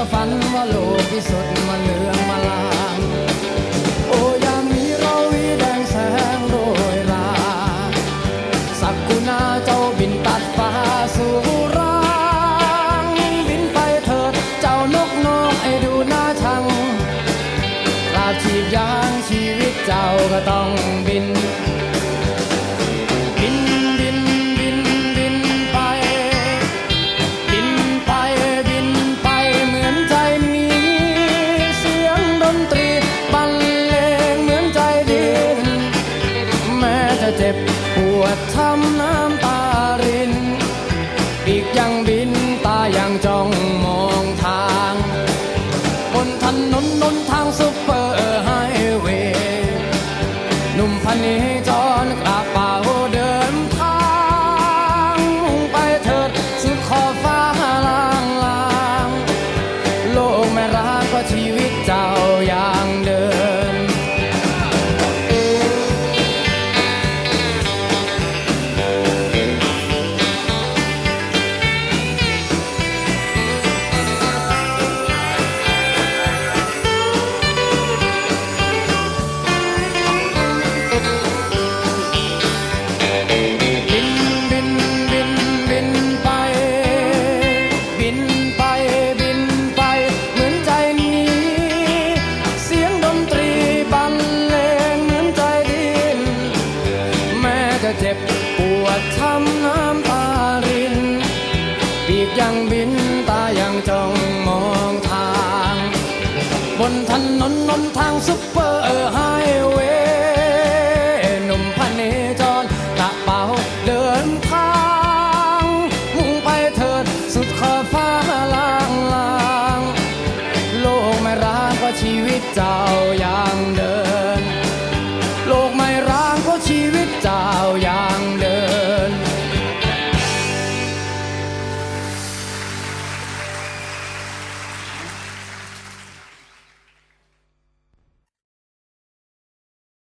ก็ฝันว่าโลกที่สุดมันเหลืองมาลางโอ้ยามนี้เราวีแดงแสงโรยลา สักกุณาเจ้าบินตัดฟ้าสู่รางบินไปเถิดเจ้านกน้ไอดูน้าชังลาชีพยางชีวิตเจ้าก็ต้องบิน วดช้ำน้ำตาริน ปีกยังบินตายังจ้องมองทาง บนถนนนนทางซุปเปอร์ไฮเวย์หนุ่มพันนี้จรกระเป๋าเดินทางมุ่งไปเถิดสุดขอบฟ้าลางลาง โลกไม่รักก็ชีวิต ทำน้ำตาริน ปีกยังบินตายังจ้องมองทาง บนถนนนนทางซุปเปอร์ไฮเวย์หนุ่มพันเนจรกระเป๋าเดินทาง มุ่งไปเถิดสุดขอบฟ้าล่างลาง โลกไม่ร้างก็ชีวิตเจ้า